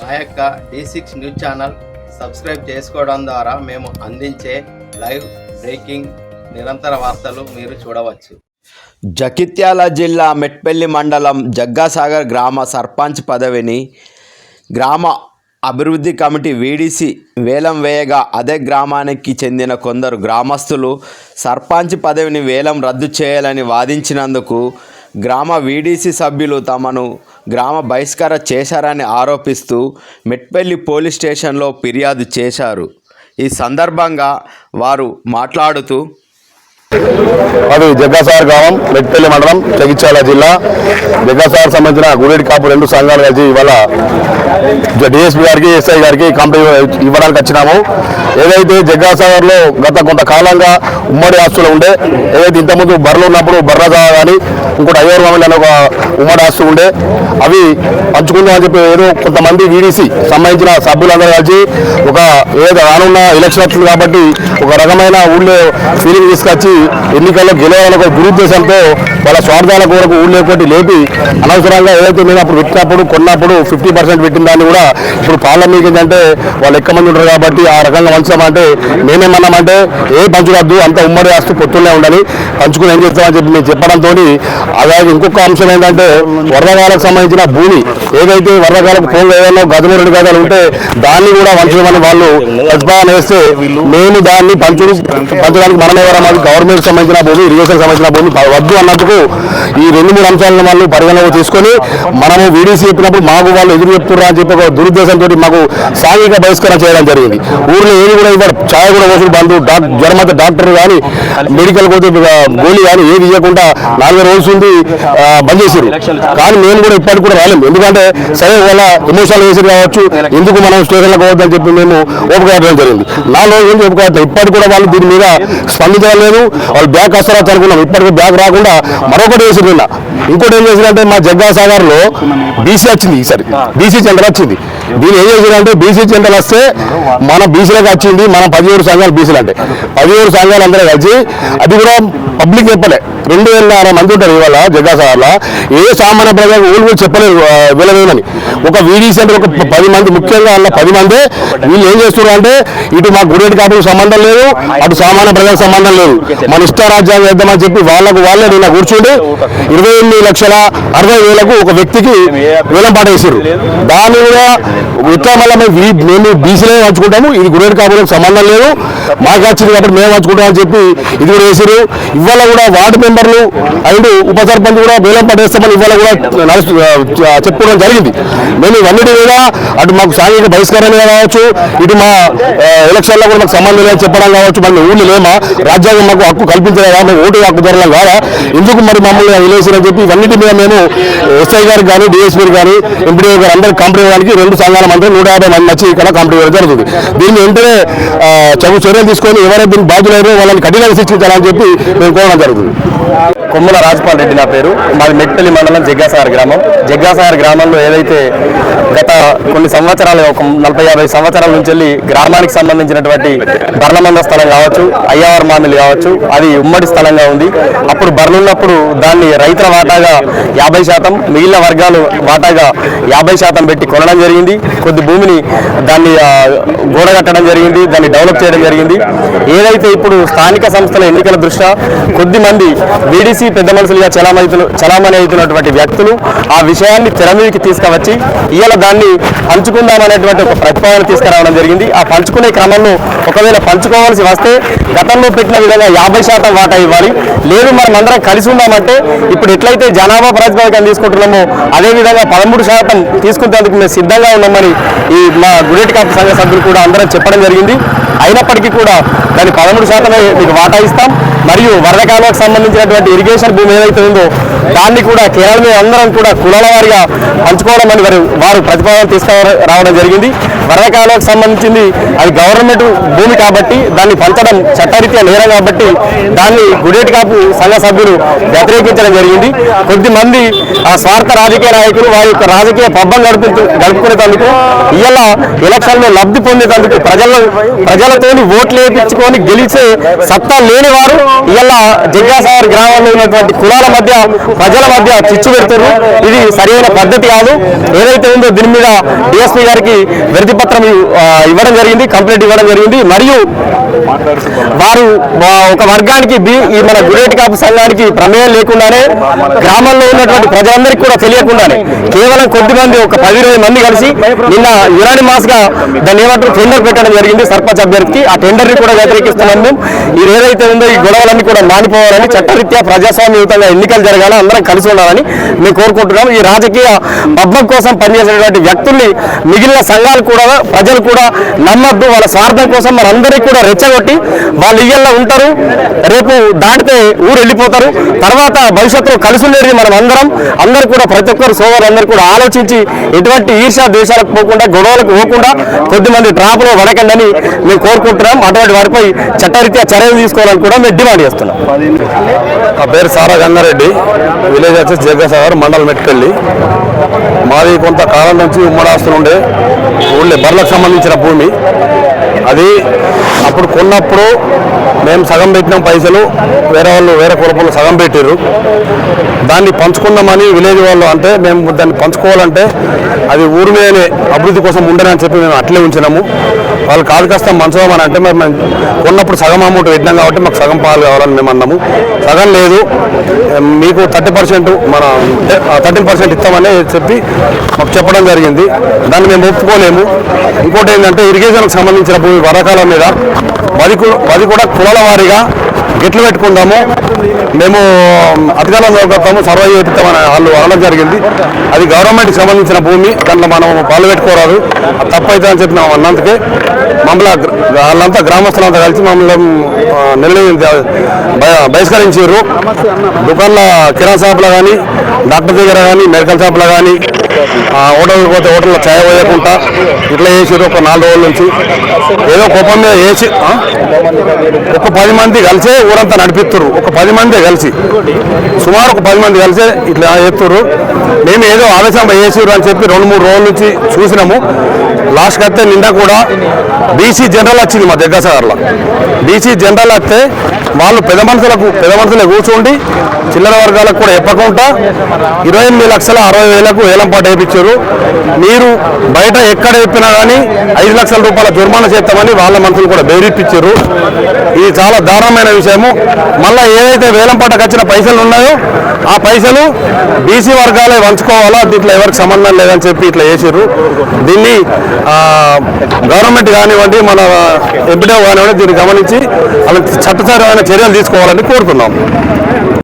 మా యొక్క D six news channel subscribe చేసుకోవడం ద్వారా మేము అందించే లైవ్ బ్రేకింగ్ నిరంతర వార్తలు మీరు చూడవచ్చు. జగిత్యాల జిల్లా మెట్పల్లి మండలం జగ్గాసాగర్ గ్రామ సర్పంచ్ పదవిని గ్రామ అభివృద్ధి కమిటీ వీడిసి వేలం వేయగా అదే గ్రామానికి చెందిన కొందరు గ్రామస్తులు సర్పంచ్ పదవిని వేలం రద్దు చేయాలని వాదించినందుకు గ్రామ వీడీసీ సభ్యులు తమను గ్రామ బహిష్కర చేశారని ఆరోపిస్తూ మెట్పల్లి పోలీస్ స్టేషన్లో ఫిర్యాదు చేశారు. ఈ సందర్భంగా వారు మాట్లాడుతూ అది జగ్గాసార్ గ్రామం మెట్పల్లి మండలం జగిత్యాల జిల్లా. జగ్గాసార్ సంబంధించిన గుడిటి కాపు రెండు సంఘాలు కలిసి ఇవాళ డిఎస్పీ గారికి ఎస్ఐ గారికి కంప్లైంట్ ఇవ్వడానికి వచ్చినాము. ఏదైతే జగ్గాసాగర్లో గత కొంతకాలంగా ఉమ్మడి ఆస్తులు ఉండే ఏదైతే ఇంతకుముందు బర్రెలు ఉన్నప్పుడు బర్రజా కానీ ఇంకోటి అయ్యూరు మామిడి అనే ఒక ఉమ్మడి ఆస్తులు ఉండే అవి పంచుకుందాం అని చెప్పి ఏదో కొంతమంది వీడీసీ సంబంధించిన సభ్యులందరూ కలిసి ఒక ఏదో రానున్న ఎలక్షన్ వచ్చింది కాబట్టి ఒక రకమైన ఊళ్ళో ఫీలింగ్ తీసుకొచ్చి ఎన్నికల్లో గెలవాలనే ఒక దురుద్దేశంతో వాళ్ళ స్వార్థాల కొరకు ఊళ్ళో ఒకటి లేపి అనవసరంగా ఏదైతే నేను అప్పుడు పెట్టినప్పుడు కొన్నప్పుడు ఫిఫ్టీ పర్సెంట్ పెట్టిన దాన్ని కూడా ఇప్పుడు పార్లమెంట్ ఏంటంటే వాళ్ళు ఎక్కువ మంది ఉంటారు కాబట్టి ఆ రకంగా పంచామంటే మేమేమన్నామంటే ఏ పంచుకోవద్దు అంత ఉమ్మడి ఆస్తు పొత్తులే ఉండాలి. పంచుకుని ఏం చేస్తామని చెప్పి మేము చెప్పడంతో అలాగే ఇంకొక అంశం ఏంటంటే వరదకాలకు సంబంధించిన భూమి ఏదైతే వరదకాలకు ఫోన్లు ఏదైనా గదులు రెండు గదాలు ఉంటే దాన్ని కూడా పంచమని వాళ్ళు ప్రతిపాదన వేస్తే మేము దాన్ని పంచు పంచడానికి మనమే వరం. గవర్నమెంట్ సంబంధించిన భూమి ఇరిగేషన్ సంబంధించిన భూమి వద్దు అన్నందుకు ఈ రెండు మూడు అంశాలను వాళ్ళు పరిగణలోకి తీసుకొని మనము వీడీసీ చెప్పినప్పుడు మాకు వాళ్ళు ఎదురు చెప్తున్నారు అని చెప్పి ఒక దురుద్దేశంతో మాకు సాంఘిక బహిష్కరణ చేయడం జరిగింది. ఊర్లో ఏది కూడా ఇవ్వరు. ఛాయ కూడా వసూలు బంధు డాక్- డాక్టర్ కానీ మెడికల్ పోతే గోళీ కానీ ఏది ఇవ్వకుండా నాలుగు రోజులు ఉంది బంద్ చేసారు కానీ మేము కూడా ఇప్పటికి కూడా రాలేము. ఎందుకంటే సరే వాళ్ళ ఎమోషనల్ వేసి కావచ్చు ఎందుకు మనం స్టేషన్లకు పోవద్దని చెప్పి మేము ఓపిక జరిగింది. నాలుగు రోజులు నుంచి ఇప్పటికి కూడా వాళ్ళు దీని మీద స్పందించలేదు వాళ్ళు బ్యాక్ వస్తారా అనుకున్నాం. ఇప్పటికి బ్యాక్ రాకుండా మరొకటి వేసి నిన్న. ఇంకోటి ఏం చేసిందంటే మా జగ్గా సాగర్లో బీసీ వచ్చింది ఈసారి. బీసీ సెంటర్ వచ్చింది. దీని ఏం చేసిందంటే బీసీ సెంటర్ వస్తే మన బీసీలకు వచ్చింది మన పదిహేడు సంఘాలు బీసీలు అంటే పదిహేడు సంఘాలు అందరూ కలిసి అది కూడా పబ్లిక్ చెప్పలే. రెండు వేల అరవై మంది ఉంటారు ఇవాళ జగ్గా ఏ సామాన్య ప్రజలకు ఊళ్ళు కూడా చెప్పలేదు వీళ్ళని ఒక వీడీ సెంటర్ ఒక పది మంది ముఖ్యంగా అన్న పది మంది వీళ్ళు ఏం చేస్తున్నారు అంటే ఇటు మా గురేటి కాపులకు సంబంధం లేదు అటు సామాన్య ప్రజలకు సంబంధం లేదు. మన ఇష్ట రాజ్యాంగం వేద్దామని చెప్పి వాళ్ళకు వాళ్ళే నిన్న కూర్చుండి ఇరవై ఎనిమిది లక్షల అరవై వేలకు ఒక వ్యక్తికి వేలం పాట వేసారు దాని కూడా ఇట్లా మేము బీసీలే పంచుకుంటాము ఇది గురేడు కాపులకు సంబంధం లేదు. మాకు వచ్చింది కాబట్టి మేము పంచుకుంటామని చెప్పి ఇది కూడా వేసారు ఇవాళ కూడా వార్డు మెంబర్లు అండ్ ఉప సర్పంచ్ కూడా వేలం పట్టేస్తామని ఇవాళ కూడా చెప్పుకోవడం జరిగింది. మేము ఇవన్నిటి మీద అటు మాకు సాంఘిక బహిష్కరణ కావచ్చు ఇటు మా ఎలక్షన్లో కూడా మాకు సంబంధం లేదని చెప్పడం కావచ్చు మళ్ళీ ఊళ్ళు లేమా రాజ్యాంగం మాకు హక్కు కల్పించలేదా మేము ఓటు హక్కు ధరలం కాదా ఎందుకు మరి మమ్మల్ని వదిలేసారని చెప్పి ఇవన్నిటి మీద మేము ఎస్ఐ గారికి కానీ డిఎస్పీ కానీ ఎంపీడీ గారు అందరికి కంపెనీ వాళ్ళకి రెండు తెలంగాణ మంది నూట యాభై మంది వచ్చి ఇక్కడ కంపెనీ జరుగుతుంది. దీన్ని వెంటనే ఆ, చదువు చర్యలు తీసుకొని ఎవరైతే దీనికి బాధ్యులైనా వాళ్ళని కఠినంగా శిక్షించాలని చెప్పి మేము కోరడం జరుగుతుంది. కొమ్మల రాజపాల్ రెడ్డి నా పేరు. మాది మెట్టలి మండలం జగ్గాసాగర్ గ్రామం. జగ్గాసాగర్ గ్రామంలో ఏదైతే గత కొన్ని సంవత్సరాలు ఒక నలభై యాభై సంవత్సరాల నుంచి వెళ్ళి గ్రామానికి సంబంధించినటువంటి బర్లమంద స్థలం కావచ్చు అయ్యవారి మామిలు కావచ్చు అది ఉమ్మడి స్థలంగా ఉంది. అప్పుడు బర్లున్నప్పుడు దాన్ని రైతుల వాటాగా యాభై శాతం మిగిలిన వర్గాలు వాటాగా యాభై శాతం పెట్టి కొనడం జరిగింది. కొద్ది భూమిని దాన్ని గోడ కట్టడం జరిగింది దాన్ని డెవలప్ చేయడం జరిగింది. ఏదైతే ఇప్పుడు స్థానిక సంస్థల ఎన్నికల దృష్ట్యా కొద్ది మంది వీడీసీ పెద్ద మనుషులుగా చలామణి చలామణి అవుతున్నటువంటి వ్యక్తులు ఆ విషయాన్ని తెర మీదకి తీసుకువచ్చి ఇవాళ దాన్ని పంచుకుందామనేటువంటి ఒక ప్రతిపాదన తీసుకురావడం జరిగింది. ఆ పంచుకునే క్రమంలో ఒకవేళ పంచుకోవాల్సి వస్తే గతంలో పెట్టిన విధంగా యాభై శాతం వాటా ఇవ్వాలి. లేదు మనం అందరం కలిసి ఉందామంటే ఇప్పుడు ఎట్లయితే జనాభా ప్రాతిపదికన తీసుకుంటున్నామో అదే విధంగా పదమూడు శాతం తీసుకునేందుకు మేము సిద్ధంగా ఉన్నామని ఈ మా గుడేటి కాపు సంఘ సభ్యులు కూడా అందరం చెప్పడం జరిగింది. అయినప్పటికీ కూడా దాని పదమూడు శాతమే మీకు వాటా ఇస్తాం. మరియు వరద కాలువకు సంబంధించినటువంటి ఇరిగేషన్ భూమి ఏదైతే ఉందో దాన్ని కూడా కేవలం అందరం కూడా కులాల వారిగా పంచుకోవడం అని వారు వారు ప్రతిపాదన తీసుకురావడం జరిగింది. వరద కాలువకు సంబంధించింది అది గవర్నమెంట్ భూమి కాబట్టి దాన్ని పంచడం చట్టరీత్యా నేరం కాబట్టి దాన్ని గుడేటి కాపు సంఘ సభ్యులు వ్యతిరేకించడం జరిగింది. కొద్ది మంది ఆ స్వార్థ రాజకీయ నాయకులు వారి యొక్క రాజకీయ పబ్బం గడుపు గడుపుకునే చేసేందుకు ఇలా ఎలక్షన్ లబ్ధి పొందేటందుకు ప్రజల ప్రజలతోని ఓట్లు వేయించుకొని గెలిచే సత్తా లేని వారు ఇలా జగ్గాసాగర్ గ్రామంలో ఉన్నటువంటి కులాల మధ్య ప్రజల మధ్య చిచ్చు పెడుతున్నారు ఇది సరైన పద్ధతి కాదు. ఏదైతే ఉందో దీని మీద డిఎస్పీ గారికి విరతి పత్రం ఇవ్వడం జరిగింది కంప్లైంట్ ఇవ్వడం జరిగింది. మరియు వారు ఒక వర్గానికి ఈ మన గురేటి కాపు సంఘానికి ప్రమేయం లేకుండానే గ్రామంలో ఉన్నటువంటి ప్రజలందరికీ కూడా తెలియకుండానే కేవలం కొద్ది మంది ఒక పది ఇరవై మంది కలిసి నిన్న యునానిమాస్గా దాన్ని ఏమంటారు టెండర్ పెట్టడం జరిగింది సర్పంచ్ అభ్యర్థికి. ఆ టెండర్ని కూడా వ్యతిరేకిస్తున్నాం మేము ఇది ఏదైతే ఉందో ఈ గొడవలన్నీ కూడా మానిపోవాలని చట్టరీత్యా ప్రజాస్వామ్యయుతంగా ఎన్నికలు జరగాలి అందరం కలిసి ఉండాలని మేము కోరుకుంటున్నాం ఈ రాజకీయ పబ్బం కోసం పనిచేసేటువంటి వ్యక్తుల్ని మిగిలిన సంఘాలు కూడా ప్రజలు కూడా నమ్మద్దు. వాళ్ళ స్వార్థం కోసం మనందరికీ కూడా రెచ్చగొట్టి వాళ్ళు ఇయ్యల్లో ఉంటారు. రేపు దాటితే ఊరు వెళ్ళిపోతారు. తర్వాత భవిష్యత్తులో కలిసి ఉండేది మనం అందరం అందరూ కూడా ప్రతి ఒక్కరు సోదరులందరూ కూడా ఆలోచించి ఎటువంటి ఈర్షా దేశాలకు పోకుండా గొడవలకు పోకుండా కొద్దిమంది ట్రాప్లో పడకండి అని మేము కోరుకుంటున్నాం. అటువంటి వారిపై చట్టరీత్యా చర్యలు తీసుకోవాలని కూడా మేము డిమాండ్ చేస్తున్నాం. నా పేరు సారా గంగారెడ్డి విలేజ్ వచ్చేసి జగసాగర్ మండలం మెట్కెళ్ళి మాది కొంతకాలం నుంచి ఉమ్మడాస్తులు ఉండే ఊళ్ళో బర్లకు సంబంధించిన భూమి. అది అప్పుడు కొన్నప్పుడు మేము సగం పెట్టినాం పైసలు వేరే వాళ్ళు వేరే కులపలు సగం పెట్టారు దాన్ని పంచుకుందామని విలేజ్ వాళ్ళు అంటే మేము దాన్ని పంచుకోవాలంటే అది ఊరి మీదనే అభివృద్ధి కోసం ఉండనని చెప్పి మేము అట్లే ఉంచినాము. వాళ్ళు కాదు కాస్త మంచమని అంటే మరి మేము కొన్నప్పుడు సగం అమౌంట్ పెట్టినాం కాబట్టి మాకు సగం పాలు కావాలని మేము అన్నాము. సగం లేదు. మీకు థర్టీ పర్సెంట్ మన థర్టీన్ పర్సెంట్ ఇస్తామని చెప్పి మాకు చెప్పడం జరిగింది. దాన్ని మేము ఒప్పుకోలేము. ఇంకోటి ఏంటంటే ఇరిగేషన్కి సంబంధించిన భూమి వరకాల మీద అది కూ- అది కూడా కులాల వారీగా గెట్లు పెట్టుకుందాము. మేము అధికారంలో చదువుతాము సర్వే చేపిస్తామని వాళ్ళు అనడం జరిగింది. అది గవర్నమెంట్కి సంబంధించిన భూమి దాంట్లో మనం పాలు పెట్టుకోరాదు. తప్పైతే అని చెప్పి మేము అన్నందుకే. మమ్మల్ని వాళ్ళంతా గ్రామస్తులంతా కలిసి మమ్మల్ని ఆ, నిర్ణయం బహిష్కరించారు. దుకాణంలో కిరాణా షాపులో కానీ డాక్టర్ దగ్గర కానీ మెడికల్ షాపులో కానీ హోటల్ పోతే హోటల్లో ఛాయ్ పోయకుండా ఇట్లా వేసారు ఒక నాలుగు రోజుల నుంచి. ఏదో కోపం మీద వేసి ఒక పది మంది కలిసే ఊరంతా నడిపిస్తారు ఒక పది మంది కలిసి. సుమారు ఒక పది మంది కలిసే ఇట్లా చేస్తారు మేము ఏదో ఆవేశం వేసారు అని చెప్పి రెండు మూడు రోజుల నుంచి చూసినాము. లాస్ట్కి అయితే నిండా కూడా బీసీ జనరల్ వచ్చింది మా దగ్గర సార్లో బీసీ జనరల్ వస్తే వాళ్ళు పెద్ద మనుషులకు పెద్ద మనుషులే కూర్చోండి. చిల్లర వర్గాలకు కూడా చెప్పకుండా ఇరవై ఎనిమిది లక్షల అరవై వేలకు వేలంపాట వేయించారు. మీరు బయట ఎక్కడ చెప్పినా కానీ ఐదు లక్షల రూపాయల జుర్మానా చేస్తామని వాళ్ళ మనుషులు కూడా బెదిరిపించారు ఇది చాలా దారుణమైన విషయము. మళ్ళీ ఏదైతే వేలంపాటకు వచ్చిన పైసలు ఉన్నాయో ఆ పైసలు బీసీ వర్గాలే వంచుకోవాలా దీంట్లో ఎవరికి సంబంధం లేదని చెప్పి ఇట్లా చేసారు దీన్ని గవర్నమెంట్ కానివ్వండి మన ఎంపీడో కానివ్వండి దీన్ని గమనించి వాళ్ళకి చట్టసరమైన చర్యలు తీసుకోవాలని కోరుతున్నాం.